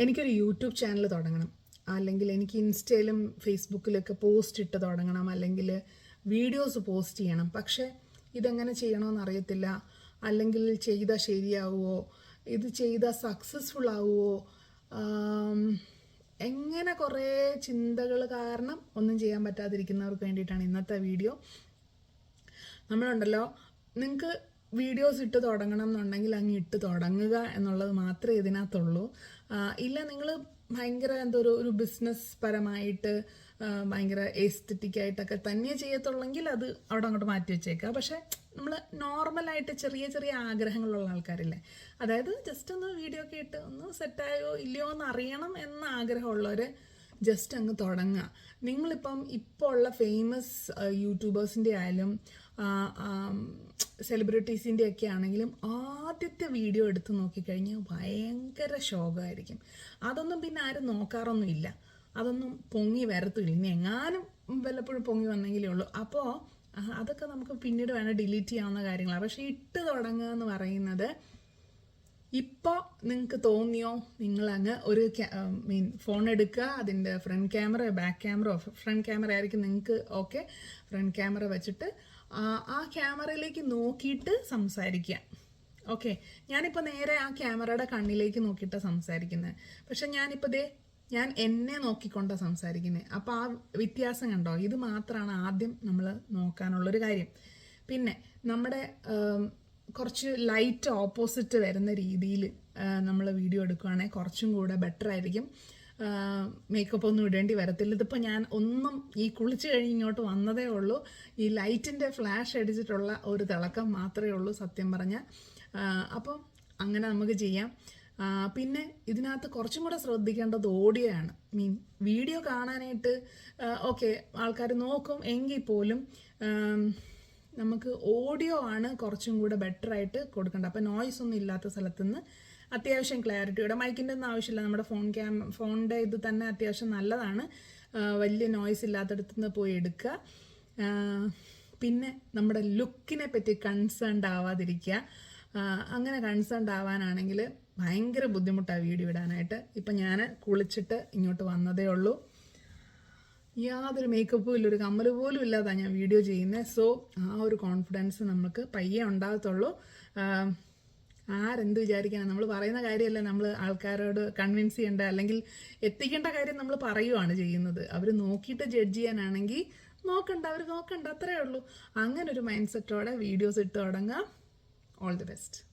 എനിക്കൊരു YouTube channel തുടങ്ങണം. അല്ലെങ്കിൽ എനിക്ക് ഇൻസ്റ്റയിലും ഫേസ്ബുക്കിലൊക്കെ പോസ്റ്റ് ഇട്ട് തുടങ്ങണം. അല്ലെങ്കിൽ വീഡിയോസ് പോസ്റ്റ് ചെയ്യണം. പക്ഷേ ഇതെങ്ങനെ ചെയ്യണമെന്ന് അറിയത്തില്ല. അല്ലെങ്കിൽ ചെയ്താൽ ശരിയാവുമോ ഇത് ചെയ്താൽ സക്സസ്ഫുൾ ആവുമോ എങ്ങനെ കുറേ ചിന്തകൾ കാരണം ഒന്നും ചെയ്യാൻ പറ്റാതിരിക്കുന്നവർക്ക് വേണ്ടിയിട്ടാണ് ഇന്നത്തെ വീഡിയോ. നമ്മളുണ്ടല്ലോ നിങ്ങൾക്ക് വീഡിയോസ് ഇട്ട് തുടങ്ങണം എന്നുണ്ടെങ്കിൽ അങ്ങ് ഇട്ട് തുടങ്ങുക എന്നുള്ളത് മാത്രമേ ഇതിനകത്തുള്ളൂ. ഇല്ല നിങ്ങൾ ഭയങ്കര എന്തോ ഒരു ബിസിനസ് പരമായിട്ട് ഭയങ്കര എസ്തറ്റിക് ആയിട്ടൊക്കെ തന്നെ ചെയ്യത്തുള്ളെങ്കിൽ അത് അവിടെ അങ്ങോട്ട് മാറ്റി വെച്ചേക്കുക. പക്ഷേ നമ്മൾ നോർമലായിട്ട് ചെറിയ ചെറിയ ആഗ്രഹങ്ങളുള്ള ആൾക്കാരില്ലേ? അതായത് ജസ്റ്റ് ഒന്ന് വീഡിയോ ഒക്കെ ഇട്ട് ഒന്ന് സെറ്റായോ ഇല്ലയോ എന്ന് അറിയണം എന്ന ആഗ്രഹമുള്ളവർ ജസ്റ്റ് അങ്ങ് തുടങ്ങുക നിങ്ങളിപ്പം ഇപ്പോൾ ഉള്ള ഫേമസ് യൂട്യൂബേഴ്സിന്റെ ആയാലും സെലിബ്രിറ്റീസിന്റെ ഒക്കെ ആണെങ്കിലും ആദ്യത്തെ വീഡിയോ എടുത്ത് നോക്കിക്കഴിഞ്ഞാൽ ഭയങ്കര ശോകമായിരിക്കും അതൊന്നും പിന്നെ ആരും നോക്കാറൊന്നുമില്ല അതൊന്നും പൊങ്ങി വരത്തില്ല ഇനി എങ്ങാനും വല്ലപ്പോഴും പൊങ്ങി വന്നെങ്കിലേ ഉള്ളൂ. അപ്പോൾ അതൊക്കെ നമുക്ക് പിന്നീട് വേണം ഡിലീറ്റ് ചെയ്യാവുന്ന കാര്യങ്ങളാണ് പക്ഷേ ഇട്ട് തുടങ്ങുക എന്ന് പറയുന്നത് ഇപ്പോൾ നിങ്ങൾക്ക് തോന്നിയോ? നിങ്ങളങ്ങ് ഒരു മീൻ ഫോൺ എടുക്കുക അതിന്റെ front camera back camera front camera ആയിരിക്കും നിങ്ങൾക്ക് ഓക്കെ ഫ്രണ്ട് ക്യാമറ വെച്ചിട്ട് ആ ക്യാമറയിലേക്ക് നോക്കിയിട്ട് സംസാരിക്കുക. ഓക്കെ ഞാനിപ്പോൾ നേരെ ആ ക്യാമറയുടെ കണ്ണിലേക്ക് നോക്കിയിട്ടാണ് സംസാരിക്കുന്നത് പക്ഷെ ഞാനിപ്പോൾ ദേ ഞാൻ എന്നെ നോക്കിക്കൊണ്ടാണ് സംസാരിക്കുന്നത് അപ്പോൾ ആ വ്യത്യാസം കണ്ടോ? ഇത് മാത്രമാണ് ആദ്യം നമ്മൾ നോക്കാനുള്ളൊരു കാര്യം. പിന്നെ നമ്മുടെ കുറച്ച് ലൈറ്റ് ഓപ്പോസിറ്റ് വരുന്ന രീതിയിൽ നമ്മൾ വീഡിയോ എടുക്കുകയാണെങ്കിൽ കുറച്ചും കൂടെ ബെറ്റർ ആയിരിക്കും. മേക്കപ്പ് ഒന്നും ഇടേണ്ടി വരത്തില്ല. ഇതിപ്പോൾ ഞാൻ ഒന്നും ഈ കുളിച്ച് കഴിഞ്ഞ് ഇങ്ങോട്ട് വന്നതേ ഉള്ളൂ. ഈ ലൈറ്റിന്റെ ഫ്ലാഷ് അടിച്ചിട്ടുള്ള ഒരു തിളക്കം മാത്രമേ ഉള്ളൂ സത്യം പറഞ്ഞാൽ അപ്പോൾ അങ്ങനെ നമുക്ക് ചെയ്യാം. പിന്നെ ഇതിനകത്ത് കുറച്ചും കൂടെ ശ്രദ്ധിക്കേണ്ടത് ഓഡിയോ ആണ്. മീൻ വീഡിയോ കാണാനായിട്ട് ഓക്കെ ആൾക്കാർ നോക്കും. എങ്കിൽ പോലും നമുക്ക് ഓഡിയോ ആണ് കുറച്ചും കൂടെ ബെറ്റർ ആയിട്ട് കൊടുക്കേണ്ടത്. അപ്പോൾ നോയ്സ് ഒന്നും ഇല്ലാത്ത സ്ഥലത്തു നിന്ന് അത്യാവശ്യം ക്ലാരിറ്റിയുടെ മൈക്കിന്റെ ഒന്നും ആവശ്യമില്ല. നമ്മുടെ ഫോൺ ക്യാം ഫോണിന്റെ ഇത് തന്നെ അത്യാവശ്യം നല്ലതാണ്. വലിയ നോയ്സ് ഇല്ലാത്തടത്തു നിന്ന് പോയി എടുക്കുക. പിന്നെ നമ്മുടെ ലുക്കിനെ പറ്റി കൺസേൺഡ് ആവാതിരിക്കുക. അങ്ങനെ കൺസേൺഡ് ആവാനാണെങ്കിൽ ഭയങ്കര ബുദ്ധിമുട്ടാണ് വീഡിയോ ഇടാനായിട്ട്. ഇപ്പം ഞാൻ കുളിച്ചിട്ട് ഇങ്ങോട്ട് വന്നതേ ഉള്ളൂ. യാതൊരു മേക്കപ്പും ഇല്ല ഒരു കമ്മൽ പോലും ഇല്ലാതാണ് ഞാൻ വീഡിയോ ചെയ്യുന്നത് സോ ആ ഒരു കോൺഫിഡൻസ് നമുക്ക് പയ്യെ ഉണ്ടാകത്തുള്ളൂ. ആരെന്ത് വിചാരിക്കണം? നമ്മൾ പറയുന്ന കാര്യമല്ല നമ്മൾ ആൾക്കാരോട് കൺവിൻസ് ചെയ്യേണ്ട അല്ലെങ്കിൽ എത്തിക്കേണ്ട കാര്യം നമ്മൾ പറയുവാണ് ചെയ്യുന്നത്. അവർ നോക്കിയിട്ട് ജഡ്ജ് ചെയ്യാനാണെങ്കിൽ നോക്കണ്ട അവർ നോക്കണ്ട അത്രേ ഉള്ളൂ. അങ്ങനെ ഒരു മൈൻഡ് സെറ്റോടെ വീഡിയോസ് ഇട്ട് തുടങ്ങാം. All the best